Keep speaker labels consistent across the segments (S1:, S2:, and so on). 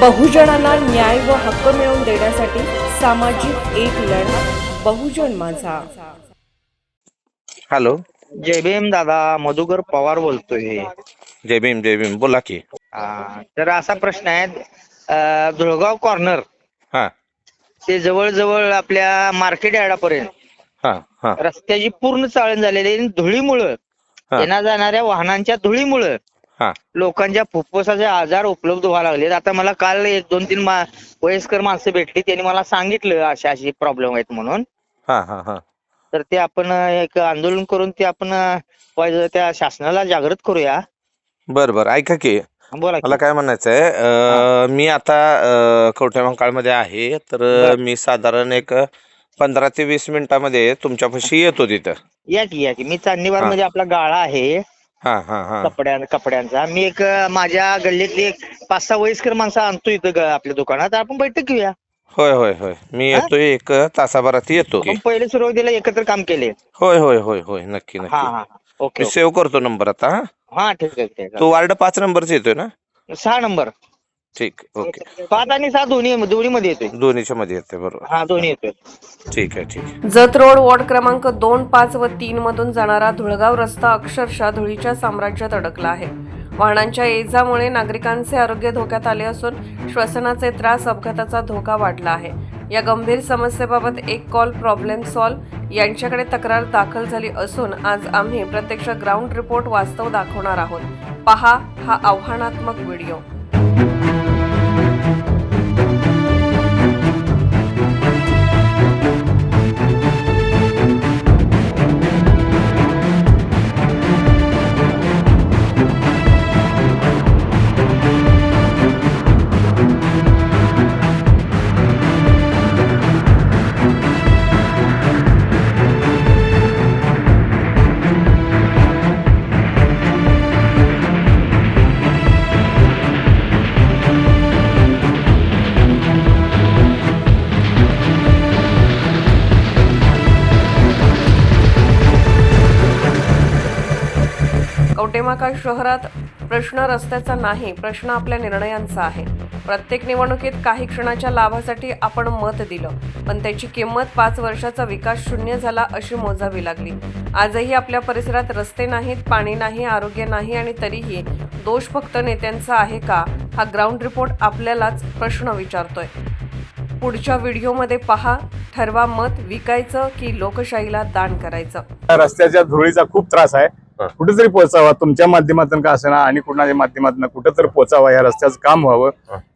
S1: बहुजनांना न्याय व हक्क मिळवून देण्यासाठी सामाजिक एक लढा बहुजन माझा.
S2: हॅलो.
S3: जय भीम दादा मधुकर पवार बोलतोय.
S2: जय भीम जय भीम बोला की.
S3: हा, तर असा प्रश्न आहे अं, धुळगाव कॉर्नर
S2: हा.
S3: ते जवळजवळ आपल्या मार्केट यार्डापर्यंत
S2: हा हा.
S3: रस्त्याची पूर्ण चाळण झालेली आहे. धुळीमुळं
S2: हा.
S3: येण्या जाणाऱ्या वाहनांच्या धुळीमुळं लोकांच्या फुफ्फुसाचे आजार उपलब्ध व्हायला लागलेत. आता मला काल एक दोन तीन मा- वयस्कर माणसं भेटली. त्यांनी मला सांगितलं अशा अशी प्रॉब्लेम आहेत म्हणून.
S2: हा हा हा.
S3: तर ते आपण एक आंदोलन करून ते आपण अं, पाहिजे त्या शासनाला जागृत करूया.
S2: बर बर ऐका की
S3: बोला की.
S2: मला काय म्हणायचं आहे अं, मी आता कवठ्या मध्ये आहे. तर
S3: बर.
S2: मी साधारण एक पंधरा ते वीस मिनिटामध्ये तुमच्यापाशी येतो तिथं.
S3: या की या की. मी चांदीवार
S2: हा.
S3: मध्ये आपला गाळा आहे. कपड्या कपड्यांचा. मी एक माझ्या गल्लीतली एक पाच सहा वयस्कर माणसं आणतो इथं ग- आपल्या दुकानात. आपण बैठक घेऊया.
S2: होय होय होय. मी? येतोय एक तासाभरात येतो.
S3: आपण पहिले सुरुवातीला एकत्र काम केले.
S2: होय होय होय होय. नक्की
S3: हा
S2: नक्की.
S3: हा ओके
S2: मी सेव्ह करतो नंबर आता हा?
S3: हा ठीक आहे ठीक
S2: तो वार्ड पाच नंबरचा येतोय ना?
S3: सहा नंबर.
S2: ठीक ओके.
S3: पाच आणि सहा दोन्ही दोन्ही मध्ये येतोय.
S2: दोन्हीच्या मध्ये येते बरोबर.
S3: हा दोन्ही येतोय.
S2: ठीक आहे ठीक आहे.
S1: जत रोड वॉर्ड क्रमांक दोन पाच व तीन मधून जाणारा धुळगाव रस्ता अक्षरशः धुळीच्या साम्राज्यात अडकला आहे. वाहनांच्या येजामुळे नागरिकांचे आरोग्य धोक्यात आले असून श्वसनाचे त्रास अपघाताचा धोका वाढला आहे. या गंभीर समस्येबाबत एक कॉल प्रॉब्लेम सॉल्व यांच्याकडे तक्रार दाखल झाली असून आज आम्ही प्रत्यक्ष ग्राउंड रिपोर्ट वास्तव दाखवणार आहोत. पहा हा आव्हानात्मक व्हिडिओ. कवटेमाका शहरात प्रश्न रस्त्याचा नाही प्रश्न आपल्या निर्णयांचा आहे. प्रत्येक निवडणुकीत काही क्षणाच्या लाभासाठी आपण मत दिलं पण त्याची किंमत पाच वर्षाचा विकास शून्य झाला अशी मोजावी लागली. आजही आपल्या परिसरात रस्ते नाहीत पाणी नाही आरोग्य नाही आणि तरीही दोष फक्त नेत्यांचा आहे का हा ग्राउंड रिपोर्ट आपल्यालाच प्रश्न विचारतोय. पुढच्या व्हिडिओमध्ये पहा ठरवा मत विकायचं की लोकशाहीला दान करायचं.
S4: रस्त्याच्या धुळीचा खूप त्रास आहे. कुठेतरी पोहोचावा. तुमच्या माध्यमातून का असेना आणि कुणाच्या माध्यमातून कुठेतरी पोहोचावा या रस्त्याचं काम व्हावं.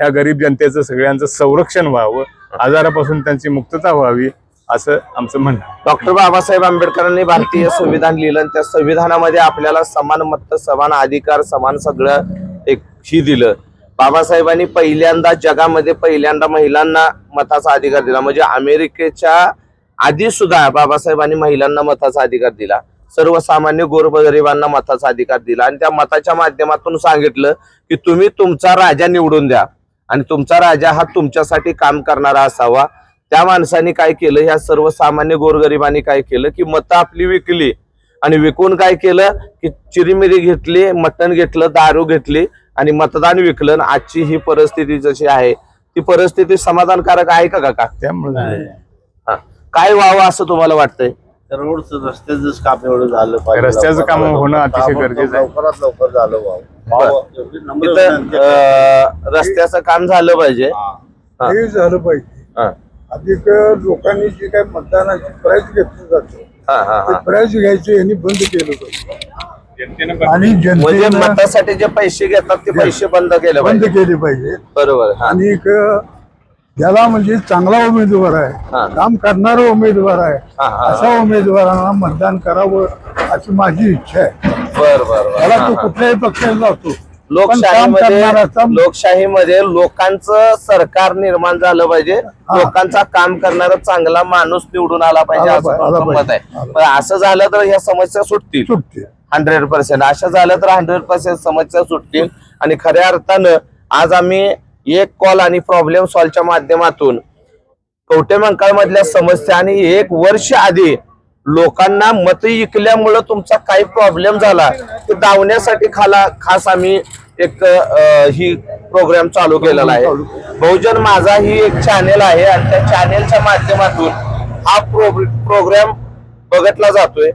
S4: या गरीब जनतेचं सगळ्यांचं संरक्षण व्हावं. आजारापासून त्यांची मुक्तता व्हावी असं आमचं म्हणणं.
S5: डॉक्टर बाबासाहेब आंबेडकरांनी भारतीय संविधान लिहिलं आणि त्या संविधानामध्ये आपल्याला समान मत समान अधिकार समान सगळं एक ही दिलं. बाबासाहेबांनी पहिल्यांदा जगामध्ये पहिल्यांदा महिलांना मताचा अधिकार दिला. म्हणजे अमेरिकेच्या आधी सुद्धा बाबासाहेबांनी महिलांना मताचा अधिकार दिला. सर्वसामान्य गोरगरिबांना मताचा अधिकार दिला. आणि त्या मताच्या माध्यमातून सांगितलं की तुम्ही तुमचा राजा निवडून द्या. आणि तुमचा राजा हा तुमच्यासाठी काम करणारा असावा. त्या माणसाने काय केलं? ह्या सर्वसामान्य गोरगरिबांनी काय केलं? की मतं आपली विकली. आणि विकून काय केलं? की चिरीमिरी घेतली मटण घेतलं दारू घेतली आणि मतदान विकलं. आजची ही परिस्थिती जशी आहे ती परिस्थिती समाधानकारक आहे का काका?
S4: त्यामुळे.
S5: काय व्हावं असं तुम्हाला वाटतंय?
S6: रोडचं रस्त्याचं काम एवढं झालं पाहिजे
S4: रस्त्याचं काम होणं
S6: लवकर.
S4: अतिशय
S6: काम
S4: गरजेचं आहे.
S6: लवकरात लवकर झालं व्हावं.
S5: रस्त्याचं काम झालं पाहिजे हा.
S7: हे झालं पाहिजे
S5: हा.
S7: अधिक लोकांनी जे काही मतदानाची प्राईज घेतलं जातं
S5: हा, हा, हा.
S7: प्राईज घ्यायचे यांनी बंद केलं पाहिजे आणि
S5: म्हणजे
S7: जनतेनं
S5: मतासाठी जे पैसे घेतात ते पैसे बंद केले
S7: बंद केले पाहिजे
S5: बरोबर.
S7: आणि ज्याला म्हणजे चांगला उमेदवार. आहे काम करणारा उमेदवार आहे. अशा उमेदवारांना मतदान करावं अशी माझी इच्छा आहे.
S5: बर बर
S7: त्याला तो. कुठल्याही पक्षाला जातो.
S5: लोकशाहीमध्ये लोकशाहीमध्ये लोकांचं सरकार निर्माण झालं पाहिजे. लोकांचा काम करणारा चांगला माणूस निवडून आला पाहिजे असं मत. आहे. पण असं झालं तर ह्या समस्या सुटतील.
S7: सुटते
S5: हंड्रेड पर्सेंट. अशा झालं तर हंड्रेड पर्सेंट समस्या सुटतील. आणि खऱ्या अर्थानं आज आम्ही एक कॉल आणि प्रॉब्लेम सॉल्वच्या माध्यमातून कवटेमंकाळ मधल्या समस्या आणि एक वर्ष आधी लोकांना मत इकल्यामुळं तुमचा काही प्रॉब्लेम झाला. ते धावण्यासाठी खाला खास आम्ही एक ही प्रोग्राम चालू केलेला आहे. बहुजन माझा ही एक चॅनेल आहे आणि त्या चॅनेलच्या माध्यमातून हा प्रोग्राम बघितला जातोय.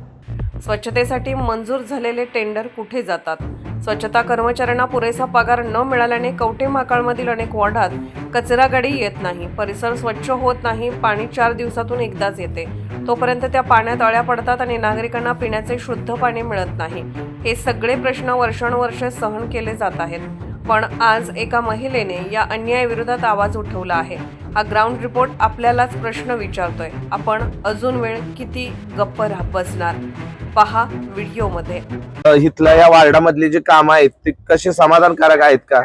S1: स्वच्छतेसाठी मंजूर झालेले टेंडर कुठे जातात? स्वच्छता कर्मचाऱ्यांना पुरेसा पगार न मिळाल्याने कवठे माकाळमधील अनेक वॉर्डात कचरा गाडी येत नाही. परिसर स्वच्छ होत नाही पाणी चार दिवसातून एकदाच येते. तोपर्यंत त्या पाण्यात अळ्या पडतात आणि नागरिकांना पिण्याचे शुद्ध पाणी मिळत नाही. हे सगळे प्रश्न वर्षानुवर्षे सहन केले जात आहेत. पण आज एका महिलेने या अन्यायाविरोधात आवाज उठवला आहे. हा ग्राउंड रिपोर्ट आपल्यालाच प्रश्न विचारतोय. आपण अजून वेळ किती गप्प राह बसणार? पहा व्हिडिओमध्ये.
S5: अ, इथल्या या वार्डामधली जी कामं आहेत ती कशी समाधानकारक आहेत का?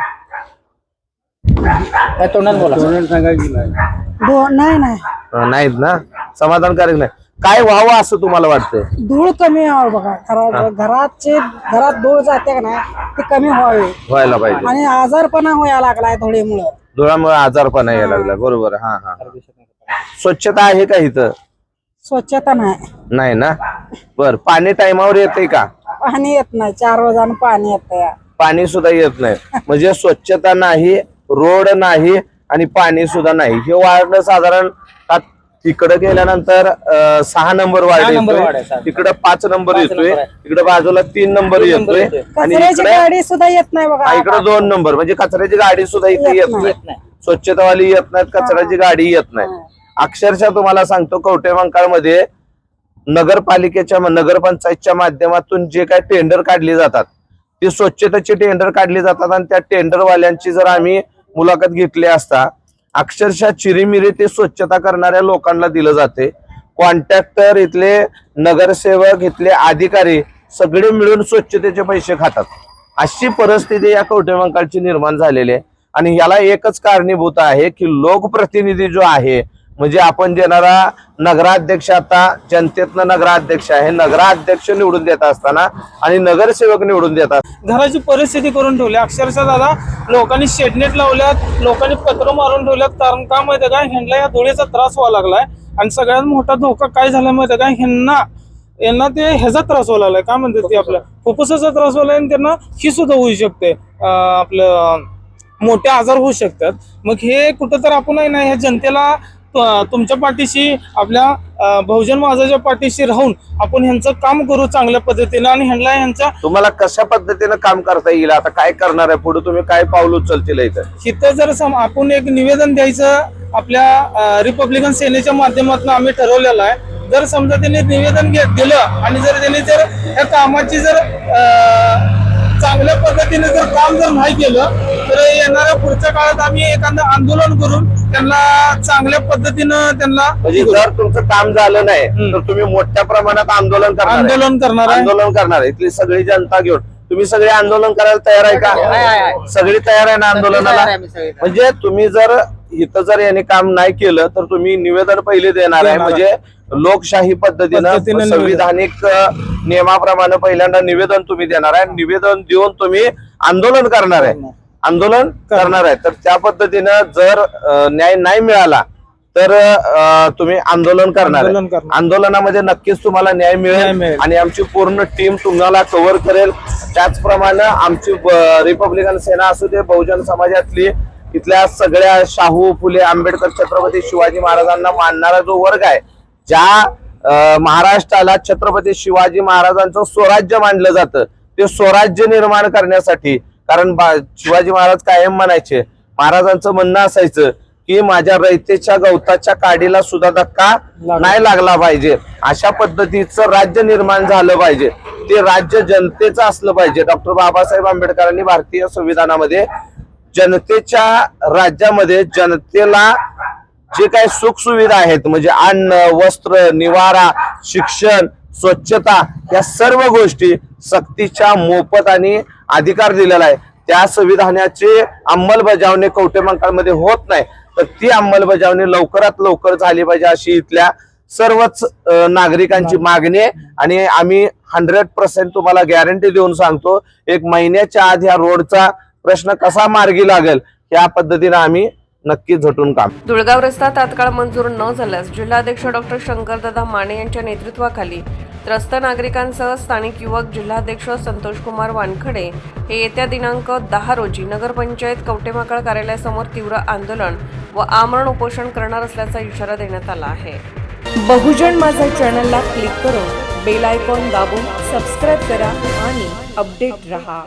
S8: दो नाही नाही.
S5: अ, नाहीत ना? समाधानकारक नाही. काय व्हावं असं तुम्हाला वाटतंय?
S8: धूळ कमी व्हावं बघा. घरा घराचे घरात धूळ जाते का नाही ती कमी व्हावी.
S5: व्हायला पाहिजे.
S8: आणि आजारपणा व्हायला लागलाय धुळीमुळं.
S5: धुळामुळे आजारपणा यायला लागला. बरोबर. हा हा स्वच्छता आहे का इथं?
S8: स्वच्छता नाही.
S5: नाही ना? बर. पाणी टायमावर येते का?
S8: पाणी येत नाही. चार रोजानं पाणी येत
S5: पाणी सुद्धा येत नाही. म्हणजे स्वच्छता नाही रोड नाही आणि पाणी सुद्धा नाही. हे वार्ड साधारण तिकडे गेल्यानंतर अं, सहा नंबर वार्ड येतोय. तिकडे पाच नंबर येतोय. इकडे बाजूला तीन नंबर येतोय. आणि
S8: कचऱ्याची
S5: इकडे
S8: गाडी सुद्धा येत नाही बघा.
S5: इकडे दोन नंबर. म्हणजे कचऱ्याची गाडी सुद्धा इथे
S8: येत
S5: येत
S8: नाही.
S5: नाही. स्वच्छतावाली येत नाहीत कचऱ्याची गाडी येत नाही. अक्षरशः तुम्हाला सांगतो कवठे मध्ये नगरपालिकेच्या नगरपंचायतच्या माध्यमातून जे काही टेंडर काढली जातात ते स्वच्छतेचे टेंडर काढले जातात आणि त्या टेंडरवाल्यांची जर आम्ही मुलाखत घेतली असता अक्षरशः चिरीमिरी ते स्वच्छता करणाऱ्या लोकांना दिलं जाते. कॉन्ट्रॅक्टर इथले नगरसेवक इथले अधिकारी सगळे मिळून स्वच्छतेचे पैसे खातात. अशी परिस्थिती या कवटेमंकाळची निर्माण झालेली आहे. आणि याला एकच कारणीभूत आहे की लोकप्रतिनिधी जो आहे म्हणजे आपण देणारा नगराध्यक्ष आता जनतेतनं नगराध्यक्ष आहे. नगराध्यक्ष निवडून देत असताना आणि नगरसेवक निवडून देतात
S9: घराची परिस्थिती करून ठेवली. अक्षरशः दादा लोकांनी शेडनेट लावल्यात लोकांनी पत्र मारून ठेवल्यात. कारण का माहितीये का? ह्यांना या धुळेचा त्रास व्हावा लागलाय. आणि सगळ्यात मोठा धोका काय झाला माहितीये का? ह्यांना यांना ते ह्याचा त्रास व्हायला लागलाय. काय म्हणतात ते आपल्या फुफ्फुसाचा त्रास व्हायला आणि त्यांना ही सुद्धा होऊ शकते. आपलं मोठे आजार होऊ शकतात. मग हे कुठं तर आपण आहे ना ह्या जनतेला तुमच्या पाठीशी आपल्या बहुजन समाजाच्या पाठीशी राहून आपण ह्यांचं काम करू चांगल्या पद्धतीनं आणि ह्यांना ह्यांच्या
S5: तुम्हाला कशा पद्धतीनं काम करता येईल? आता काय करणार आहे? पुढे तुम्ही काय पाऊल उचलतील इथं?
S9: इथं जर सम आपण एक निवेदन द्यायचं आपल्या रिपब्लिकन सेनेच्या माध्यमातून आम्ही ठरवलेलं आहे. जर समजा त्यांनी निवेदन घे- दिलं आणि जर त्यांनी जर या कामाची जर चांगल्या पद्धतीने जर काम जर नाही केलं तर येणाऱ्या पुढच्या काळात आम्ही एखादं आंदोलन करून त्यांना चांगल्या पद्धतीनं त्यांना
S5: म्हणजे जर तुमचं काम झालं नाही. तर तुम्ही मोठ्या प्रमाणात आंदोलन करणार आहे.
S9: आंदोलन करणार आहे
S5: आंदोलन करणार आहे. इथली सगळी जनता घेऊन तुम्ही सगळे आंदोलन करायला तयार आहे का सगळी तयार आहे ना आंदोलनाला म्हणजे तुम्ही जर इथं जर याने काम नाही केलं तर तुम्ही निवेदन पहिले देणार आहे
S9: देणार आहे.
S5: म्हणजे लोकशाही पद्धतीनं. संविधानिक अ, नियमाप्रमाणे पहिल्यांदा निवेदन तुम्ही देणार आहे निवेदन देऊन तुम्ही आंदोलन करणार आहे आंदोलन करणार आहे तर त्या पद्धतीनं जर न्याय नाही मिळाला तर तुम्ही आंदोलन करणार. आंदोलनामध्ये नक्कीच तुम्हाला न्याय मिळेल. आणि आमची पूर्ण टीम तुम्हाला कव्हर करेल त्याचप्रमाणे आमची रिपब्लिकन सेना असू दे बहुजन समाजातली इथल्या सगळ्या शाहू फुले आंबेडकर छत्रपती शिवाजी महाराजांना मानणारा जो वर्ग आहे ज्या महाराष्ट्राला छत्रपती शिवाजी महाराजांचं स्वराज्य मानलं जातं ते स्वराज्य निर्माण करण्यासाठी कारण बा- शिवाजी महाराज कायम म्हणायचे महाराजांचं म्हणणं असायचं की माझ्या रयतेच्या गवताच्या काडीला सुद्धा धक्का नाही लागला पाहिजे. अशा पद्धतीचं राज्य निर्माण झालं पाहिजे. ते राज्य जनतेचं असलं पाहिजे. डॉक्टर बाबासाहेब आंबेडकरांनी भारतीय संविधानामध्ये जनतेच्या राज्यामध्ये जनतेला जे काही सुख सुविधा आहेत म्हणजे अन्न वस्त्र निवारा शिक्षण स्वच्छता या सर्व गोष्टी सक्तीच्या मोफत आणि अधिकार दिलेला आहे. त्या संविधानाची अंमलबजावणी कवटेमंकाळमध्ये होत नाही. तर ती अंमलबजावणी लवकरात लवकर झाली पाहिजे अशी इथल्या सर्वच नागरिकांची मागणी आणि आम्ही हंड्रेड पर्सेंट तुम्हाला गॅरंटी देऊन सांगतो एक महिन्याच्या आत ह्या रोडचा प्रश्न कसा मार्गी लागेल या पद्धतीने आम्ही नक्की झटून काम.
S1: धुळगाव रस्ता तात्काळ मंजूर न झाल्यास जिल्हाध्यक्ष डॉक्टर शंकरदादा माने यांच्या नेतृत्वाखाली त्रस्त नागरिकांसह स्थानिक युवक जिल्हाध्यक्ष संतोषकुमार वानखडे हे येत्या दिनांक दहा रोजी नगरपंचायत कवटेमाकळ कार्यालयासमोर तीव्र आंदोलन व आमरण उपोषण करणार असल्याचा इशारा देण्यात आला आहे. बहुजन माझा चॅनलला क्लिक करून बेल आयकॉन दाबून सबस्क्राईब करा आणि अपडेट रहा.